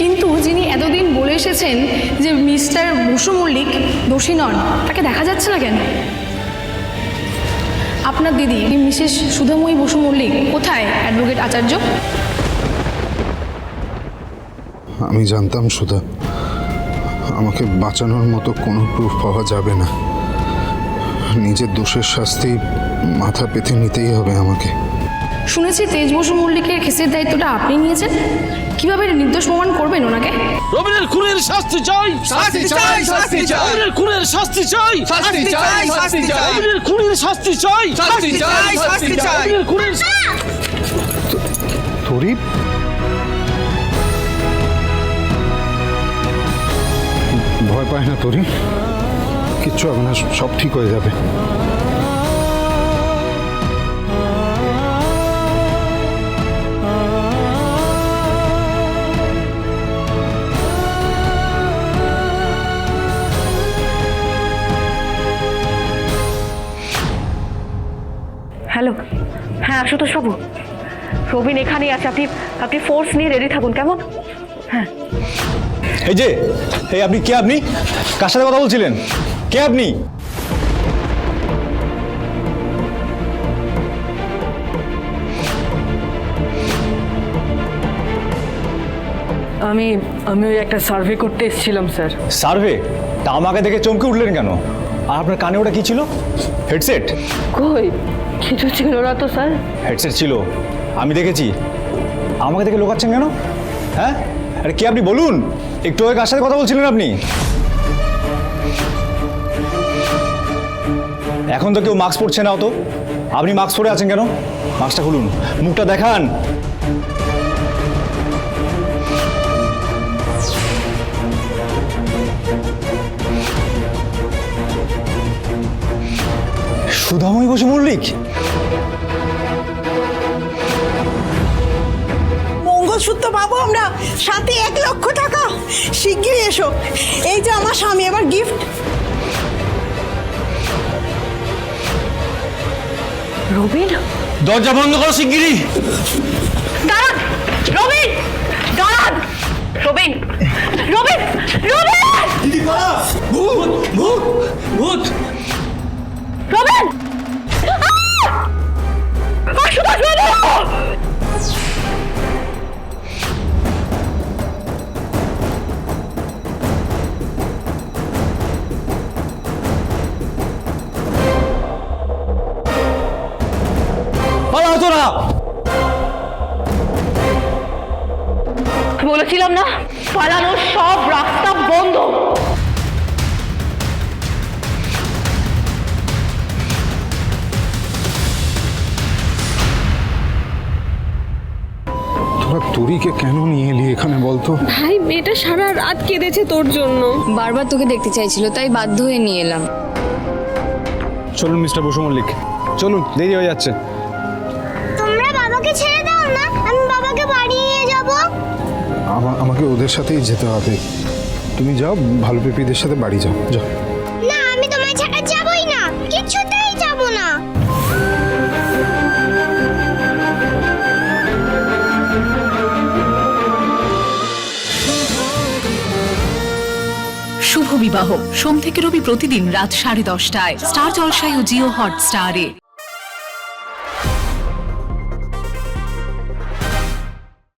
কিন্তু যিনি এতদিন বলে এসেছেন যে মিস্টার বসু মল্লিক দোষী নন, তাকে দেখা যাচ্ছে না কেন? আপনার দিদি মিসেস সুধাময়ী বসু মল্লিক কোথায় অ্যাডভোকেট আচার্য? আমি জানতাম সুধা, আমাকে বাঁচানোর মতো কোনো প্রুফ পাওয়া যাবে না। নিজের দোষের শাস্তি মাথা পেতে নিতেই হবে আমাকে। শুনেছি তেজ বসু মল্লিকের কেসের দায়িত্বটা আপনি নিয়েছেন। কীভাবে নির্দোষ প্রমাণ করবেন ওনাকে? রবিনের খুনের শাস্তি চাই। শাস্তি চাই শাস্তি চাই। রবিনের খুনের শাস্তি চাই। শাস্তি চাই শাস্তি চাই। রবিনের খুনের শাস্তি চাই। শাস্তি চাই শাস্তি চাই। রবিনের খুনের তরি ভয় পায় না তরি কিচ্ছু হবে না সব ঠিক হয়ে যাবে। হ্যালো। হ্যাঁ আশুতোষ বাবু। রবিন এখানেই আছে। আপনি আপনি ফোর্স নিয়ে রেডি থাকুন কেমন? হ্যাঁ। এই যে এই আপনি কে আপনি? কার সাথে কথা বলছিলেন? কে আপনি? আমি আমি ওই একটা সার্ভে করতে এসেছিলাম স্যার। সার্ভে তা আমাকে দেখে চমকে উঠলেন কেন? আর আপনার কানে ওটা কি ছিল? হেডসেট কই? কিছু ছিল না তো, স্যার। হেডসেট ছিল। আমি দেখেছি। আমাকে দেখে লোকাচ্ছেন কেন? হ্যাঁ? আরে কি আপনি বলুন? একটু আগে কার সাথে কথা বলছিলেন আপনি? এখন তো কেউ মাস্ক পরছে না অত। আপনি মাস্ক পরে আছেন কেন? মাস্কটা খুলুন। মুখটা দেখান। সুধাময়ী বসু মল্লিক মঙ্গলসূত্র পাবো আমরা। সাথে এক লক্ষ টাকা। শিগগিরই এসো। এই যে আমার স্বামী এবার গিফট রবিন? দরজা বন্ধ করো শিগগিরই। দাঁড়ান। রবিন! না বলেছিলাম না? পালানোর সব রাস্তা বন্ধ। তোরা তরিকে কেন নিয়ে এলি এখানে বলতো? ভাই মেয়েটা সারা রাত কেঁদেছে তোর জন্য। বারবার তোকে দেখতে চাইছিল তাই বাধ্য হয়ে নিয়ে এলাম। চলুন মিস্টার বসু মল্লিক চলুন দেরি হয়ে যাচ্ছে। না আমি বাবাকে বাড়ি নিয়ে যাব। আমা- আমাকে ওদের সাথেই যেতে হবে। তুমি যাও ভালো পেপিদের সাথে বাড়ি যাও। যাও। না আমি তোমায় ছাড়া যাবই না। কিছুতেই যাব না। শুভ বিবাহ। সোম থেকে রবি প্রতিদিন রাত সাড়ে দশটায়। স্টার জলসায় ও জিও হট স্টারে